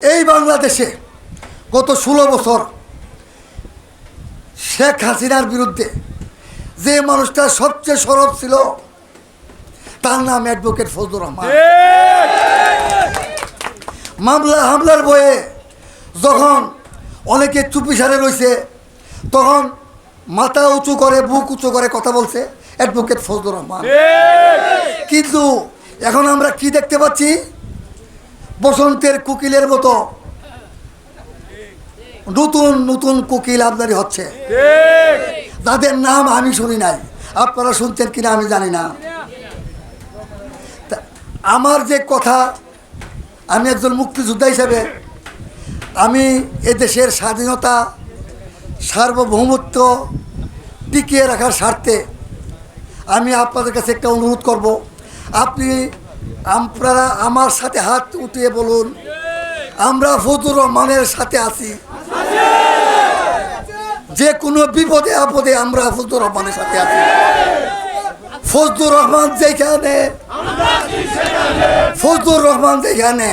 এই বাংলাদেশে গত ষোলো বছর শেখ হাসিনার বিরুদ্ধে যে মানুষটা সবচেয়ে সরব ছিল তার নাম অ্যাডভোকেট ফজলুর রহমান। মামলা হামলার বয়ে যখন অনেকে চুপিসারে রয়েছে তখন মাথা উঁচু করে বুক উঁচু করে কথা বলছে অ্যাডভোকেট ফজলুর রহমান। কিন্তু এখন আমরা কি দেখতে পাচ্ছি? বসন্তের কোকিলের মতো। নতুন নতুন কোকিল আপনারই হচ্ছে। তাদের নাম আমি শুনি নাই। আপনারা শুনছেন কিনা আমি জানি না। আমার যে কথা, আমি একজন মুক্তিযোদ্ধা হিসেবে, আমি এদেশের স্বাধীনতা, সার্বভৌমত্ব টিকিয়ে রাখার স্বার্থে আমি আপনাদের কাছে একটা অনুরোধ করব। আপনি আপনারা আমার সাথে হাত উঠিয়ে বলুন, আমরা ফজুর রহমানের সাথে আছি। যে কোনো বিপদে আপদে আমরা ফজলুর রহমানের সাথে আছি। ফজলুর রহমান যেখানে ফজলুর রহমান যেখানে